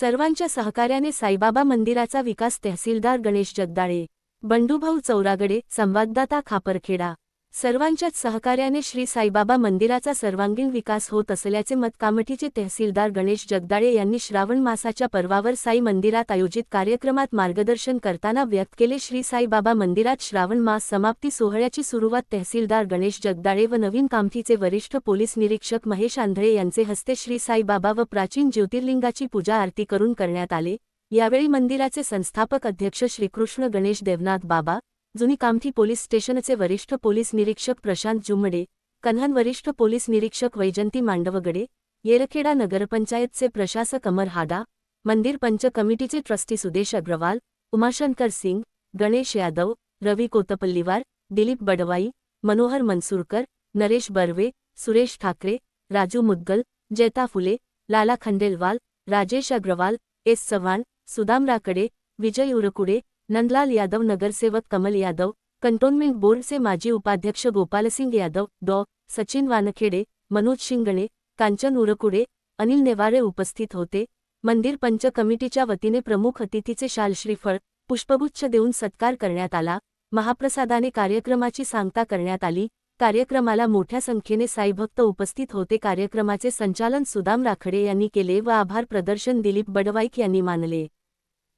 सर्वांच्या सहकार्याने साईबाबा मंदिराचा विकास तहसीलदार गणेश जगदाळे बंडूभाऊ चौरागडे संवाददाता खापरखेडा. सर्वांच्याच सहकार्याने श्री साईबाबा मंदिराचा सर्वांगीण विकास होत असल्याचे मत कामठीचे तहसीलदार गणेश जगदाळे यांनी श्रावण मासाच्या पर्वावर साई मंदिरात आयोजित कार्यक्रमात मार्गदर्शन करताना व्यक्त केले. श्री साईबाबा मंदिरात श्रावण मास समाप्ती सोहळ्याची सुरुवात तहसीलदार गणेश जगदाळे व नवीन कामठीचे वरिष्ठ पोलीस निरीक्षक महेश आंधळे यांचे हस्ते श्री साईबाबा व प्राचीन ज्योतिर्लिंगाची पूजा आरती करून करण्यात आले. यावेळी मंदिराचे संस्थापक अध्यक्ष श्रीकृष्ण गणेश देवनाथ बाबा जुनी कामठी पोलीस स्टेशनचे वरिष्ठ पोलीस निरीक्षक प्रशांत जुमडे कन्हान वरिष्ठ पोलीस निरीक्षक वैजंती मांडवगडे येरखेडा नगरपंचायतचे प्रशासक अमर हाडा मंदिर पंच कमिटीचे ट्रस्टी सुदेश अग्रवाल उमाशंकर सिंग गणेश यादव रवी कोतपल्लीवार दिलीप बडवाई मनोहर मनसूरकर नरेश बर्वे सुरेश ठाकरे राजू मुद्गल जैता फुले लाला खंडेलवाल राजेश अग्रवाल एस चव्हाण सुदाम राकडे विजय उरकुडे नंदलाल यादव नगरसेवक कमल यादव कंटोन्मेंट बोर्डचे माजी उपाध्यक्ष गोपालसिंग यादव डॉ. सचिन वानखेडे मनोज शिंगणे कांचन उरकुडे अनिल नेवारे उपस्थित होते. मंदिर पंच कमिटीच्या वतीने प्रमुख अतिथीचे शालश्रीफळ पुष्पगुच्छ देऊन सत्कार करण्यात आला. महाप्रसादाने कार्यक्रमाची सांगता करण्यात आली. कार्यक्रमाला मोठ्या संख्येने साईभक्त उपस्थित होते. कार्यक्रमाचे संचालन सुदाम राखडे यांनी केले व आभार प्रदर्शन दिलीप बडवाईक यांनी मानले.